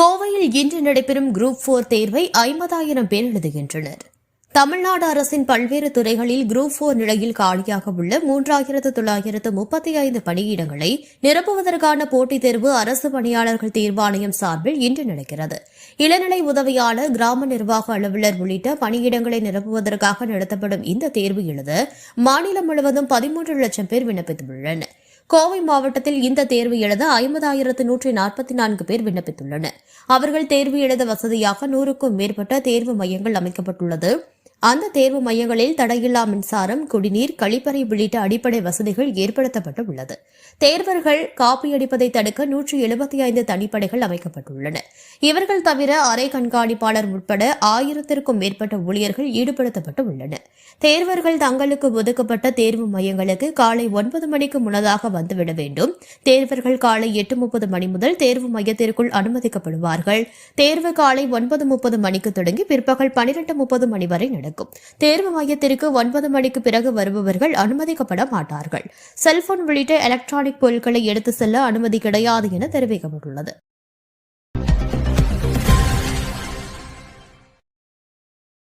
கோவையில் இன்று நடைபெறும் குரூப் போர் தேர்வை ஐம்பதாயிரம் பேர் எழுதுகின்றனர். தமிழ்நாடு அரசின் பல்வேறு துறைகளில் குரூப் போர் நிலையில் காலியாக உள்ள மூன்றாயிரத்து தொள்ளாயிரத்து முப்பத்தி ஐந்து பணியிடங்களை நிரப்புவதற்கான போட்டித் தேர்வு அரசு பணியாளர்கள் தேர்வாணையம் சார்பில் இன்று நடக்கிறது. இளநிலை உதவியாளர் கிராம நிர்வாக அலுவலர் உள்ளிட்ட பணியிடங்களை நிரப்புவதற்காக நடத்தப்படும் இந்த தேர்வு எழுத மாநிலம் முழுவதும் பதிமூன்று லட்சம் பேர் விண்ணப்பித்துள்ளனர். கோவை மாவட்டத்தில் இந்த தேர்வு எழுத ஐம்பதாயிரத்து நூற்றி நாற்பத்தி நான்கு பேர் விண்ணப்பித்துள்ளனர். அவர்கள் தேர்வு எழுத வசதியாக நூறுக்கும் மேற்பட்ட தேர்வு மையங்கள் அமைக்கப்பட்டுள்ளது. அந்த தேர்வு மையங்களில் தடையில்லா மின்சாரம் குடிநீர் கழிப்பறை உள்ளிட்ட அடிப்படை வசதிகள் ஏற்படுத்தப்பட்டு உள்ளது. தேர்வர்கள் காப்பியடிப்பதை தடுக்க நூற்றி எழுபத்தி ஐந்து தனிப்படைகள் அமைக்கப்பட்டுள்ளன. இவர்கள் தவிர அரை கண்காணிப்பாளர் உட்பட ஆயிரத்திற்கும் மேற்பட்ட ஊழியர்கள் ஈடுபடுத்தப்பட்டு உள்ளனர். தேர்வர்கள் தங்களுக்கு ஒதுக்கப்பட்ட தேர்வு மையங்களுக்கு காலை ஒன்பது மணிக்கு முன்னதாக வந்துவிட வேண்டும். தேர்வர்கள் காலை எட்டு முப்பது மணி முதல் தேர்வு மையத்திற்குள் அனுமதிக்கப்படுவார்கள். தேர்வு காலை ஒன்பது முப்பது மணிக்கு தொடங்கி பிற்பகல் பனிரெண்டு முப்பது மணி வரை நடக்கும் தேர்வு மையத்திற்கு ஒன்பது மணிக்கு பிறகு வருபவர்கள் அனுமதிக்கப்பட மாட்டார்கள். செல்போன் உள்ளிட்ட எலக்ட்ரானிக் பொருட்களை எடுத்து செல்ல அனுமதி கிடையாது என தெரிவிக்கப்பட்டுள்ளது.